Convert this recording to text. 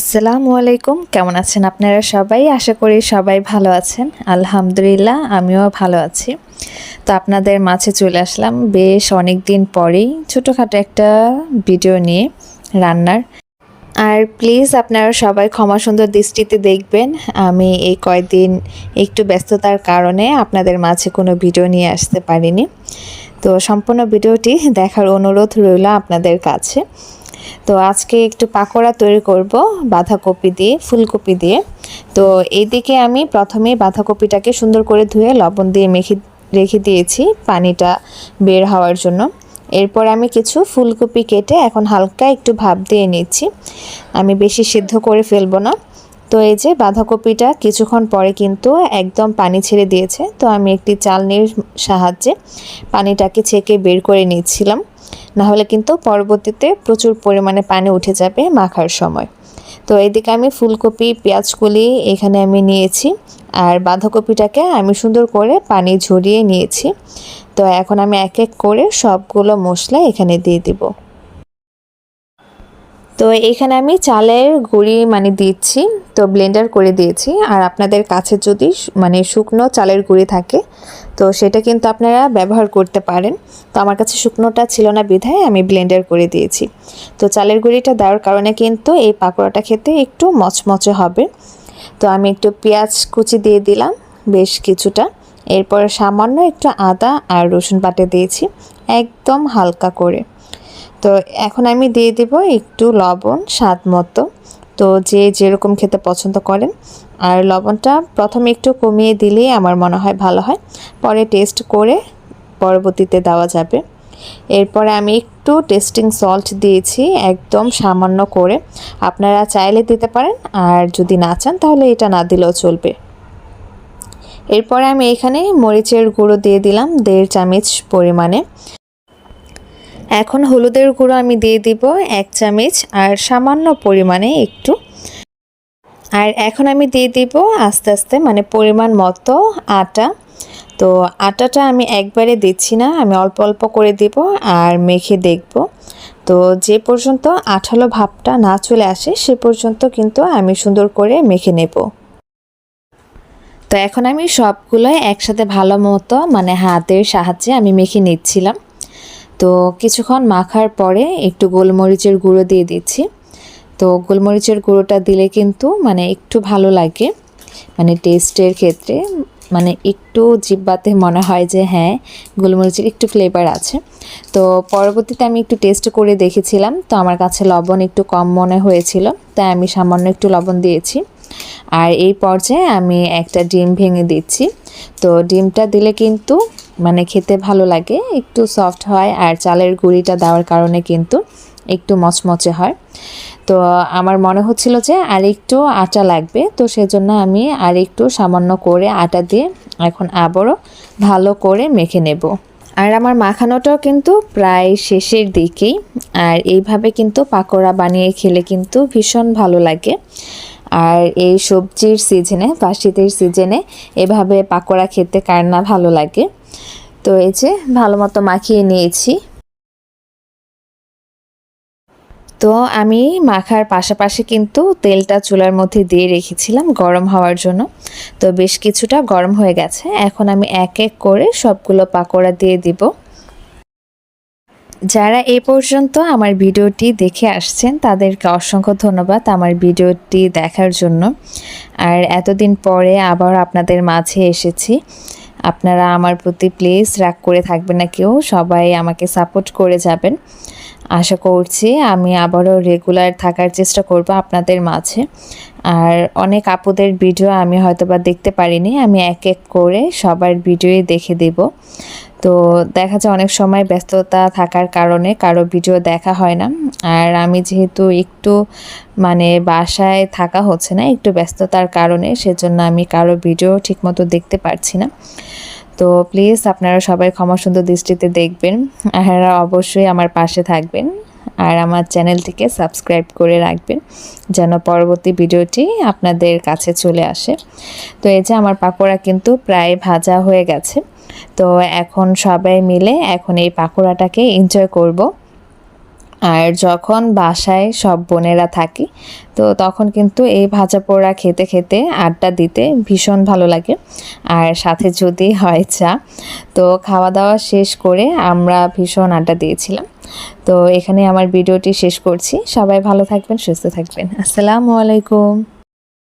আসসালামু আলাইকুম। কেমন আছেন আপনারা সবাই? আশা করি সবাই ভালো আছেন। আলহামদুলিল্লাহ, আমিও ভালো আছি। তো আপনাদের মাঝে চলে আসলাম বেশ অনেক দিন পরেই ছোটোখাটো একটা ভিডিও নিয়ে রান্নার। আর প্লিজ আপনারা সবাই ক্ষমা সুন্দর দৃষ্টিতে দেখবেন। আমি এই কয়েকদিন একটু ব্যস্ততার কারণে আপনাদের মাঝে কোনো ভিডিও নিয়ে আসতে পারিনি। তো সম্পূর্ণ ভিডিওটি দেখার অনুরোধ রইল আপনাদের কাছে। তো আজকে একটু পাকোড়া তৈরি করব, বাঁধাকপি দিয়ে, ফুলকপি দিয়ে। তো এইদিকে আমি প্রথমে বাঁধাকপিটাকে সুন্দর করে ধুয়ে লবণ দিয়ে মেখে, রেখে দিয়েছি পানিটা বের হওয়ার জন্য। এরপর আমি কিছু ফুলকপি কেটে এখন হালকা একটু ভাপ দিয়ে নিচ্ছি। আমি বেশি সিদ্ধ করে ফেলব না। তো এই যে বাঁধাকপিটা কিছুক্ষণ পরে কিন্তু একদম পানি ছেড়ে দিয়েছে। তো আমি একটি চালনির সাহায্যে পানিটাকে ছেঁকে বের করে নিচ্ছিলাম। না হলে কিন্তু পরবর্তীতে প্রচুর পরিমাণে পানি উঠে যাবে মাখার সময়। তো এদিকে আমি ফুলকপি পেঁয়াজগুলি এখানে আমি নিয়েছি আর বাঁধাকপিটাকে আমি সুন্দর করে পানি ঝরিয়ে নিয়েছি। তো এখন আমি এক এক করে সবগুলো মশলা এখানে দিয়ে দিব। তো এখানে আমি চালের গুঁড়ি মানে দিচ্ছি, তো ব্লেন্ডার করে দিয়েছি। আর আপনাদের কাছে যদি মানে শুকনো চালের গুঁড়ি থাকে, তো সেটা কিন্তু আপনারা ব্যবহার করতে পারেন। তো আমার কাছে শুকনোটা ছিল না বিধায় আমি ব্লেন্ডার করে দিয়েছি। তো চালের গুঁড়িটা দেওয়ার কারণে কিন্তু এই পাকোড়াটা খেতে একটু মচমচে হবে। তো আমি একটু পেঁয়াজ কুচি দিয়ে দিলাম বেশ কিছুটা। এরপর সামান্য একটু আদা আর রসুন বাটে দিয়েছি, একদম হালকা করে। তো এখন আমি দিয়ে দেব একটু লবণ, স্বাদ মতো। তো যে যেরকম খেতে পছন্দ করেন। আর লবণটা প্রথমে একটু কমিয়ে দিলেই আমার মনে হয় ভালো হয়। পরে টেস্ট করে পরবর্তীতে দেওয়া যাবে। এরপরে আমি একটু টেস্টিং সল্ট দিয়েছি, একদম সামান্য করে। আপনারা চাইলে দিতে পারেন, আর যদি না চান তাহলে এটা না দিলেও চলবে। এরপরে আমি এখানে মরিচের গুঁড়ো দিয়ে দিলাম দেড় চামচ পরিমাণে। এখন হলুদের গুঁড়ো আমি দিয়ে দিব এক চামচ আর সামান্য পরিমাণে একটু। আর এখন আমি দিয়ে দিব আস্তে আস্তে মানে পরিমাণ মতো আটা। তো আটাটা আমি একবারে দিচ্ছি না, আমি অল্প অল্প করে দিব আর মেখে দেখব। তো যে পর্যন্ত আঠালো ভাবটা না চলে আসে, সে পর্যন্ত কিন্তু আমি সুন্দর করে মেখে নেব। তো এখন আমি সবগুলোই একসাথে ভালো মতো মানে হাতের সাহায্যে আমি মেখে নিচ্ছিলাম। তো কিছুক্ষণ মাখার পরে একটু গোলমরিচের গুঁড়ো দিয়ে দিচ্ছি। তো গোলমরিচের গুঁড়োটা দিলে কিন্তু মানে একটু ভালো লাগে মানে টেস্টের ক্ষেত্রে। মানে একটু জিব্বাতে মনে হয় যে হ্যাঁ গোলমরিচের একটু ফ্লেভার আছে। তো পরবর্তীতে আমি একটু টেস্ট করে দেখেছিলাম, তো আমার কাছে লবণ একটু কম মনে হয়েছিল, তাই আমি সামান্য একটু লবণ দিয়েছি। আর এই পর্যায়ে আমি একটা ডিম ভেঙে দিচ্ছি। তো ডিমটা দিলে কিন্তু মানে খেতে ভালো লাগে, একটু সফট হয় আর চালের গুঁড়িটা দেওয়ার কারণে কিন্তু একটু মচমচে হয়। তো আমার মনে হচ্ছিল যে আর একটু আটা লাগবে, তো সেজন্য আমি আর একটু সামান্য করে আটা দিয়ে এখন আবারও ভালো করে মেখে নেব। আর আমার মাখানোটাও কিন্তু প্রায় শেষের দিকেই, আর এইভাবে কিন্তু পাকোড়া বানিয়ে খেলে কিন্তু ভীষণ ভালো লাগে। আর এই সবজির সিজনে বা শীতের সিজনে এভাবে পাকোড়া খেতে কার না ভালো লাগে। তো এই যে ভালো মতো মাখিয়ে নিয়েছি। তো আমি মাখার পাশাপাশি কিন্তু তেলটা চুলার মধ্যে দিয়ে রেখেছিলাম গরম হওয়ার জন্য। তো বেশ কিছুটা গরম হয়ে গেছে। এখন আমি এক এক করে সবগুলো পাকোড়া দিয়ে দিব। যারা এ পর্যন্ত আমার ভিডিওটি দেখে আসছেন, তাদেরকে অসংখ্য ধন্যবাদ আমার ভিডিওটি দেখার জন্য। আর এতদিন পরে আবার আপনাদের মাঝে এসেছি। আপনারা আমার প্রতি প্লিজ রাগ করে থাকবেন না কেউ, সবাই আমাকে সাপোর্ট করে যাবেন। আশা করছি আমি আবারও রেগুলার থাকার চেষ্টা করব আপনাদের মাঝে। আর অনেক আপুদের ভিডিও আমি হয়তো বা দেখতে পারিনি, আমি এক এক করে সবার ভিডিওই দেখে দেব। তো দেখা যায় অনেক সময় ব্যস্ততা থাকার কারণে কারও ভিডিও দেখা হয় না। আর আমি যেহেতু একটু মানে বাসায় থাকা হচ্ছে না, একটু ব্যস্ততার কারণে সেজন্য আমি কারও ভিডিও ঠিকমতো দেখতে পারছি না। তো প্লিজ আপনারা সবাই ক্ষমা সুন্দর দৃষ্টিতে দেখবেন, আর অবশ্যই আমার পাশে থাকবেন। আর আমার চ্যানেলটিকে সাবস্ক্রাইব করে রাখবেন, যেন পরবর্তী ভিডিওটি আপনাদের কাছে চলে আসে। তো এই যে আমার পাকোড়া কিন্তু প্রায় ভাজা হয়ে গেছে। তো এখন সবাই মিলে এখন এই পাকোড়াটাকে এনজয় করব। আর যখন বাসায় সব বোনেরা থাকি, তো তখন কিন্তু এই ভাজা পোড়া খেতে খেতে আড্ডা দিতে ভীষণ ভালো লাগে। আর সাথে যদি হয় চা, তো খাওয়া দাওয়া শেষ করে আমরা ভীষণ আড্ডা দিয়েছিলাম। তো এখানে আমার ভিডিওটি শেষ করছি। সবাই ভালো থাকবেন সুস্থ থাকবেন। আসসালামু আলাইকুম।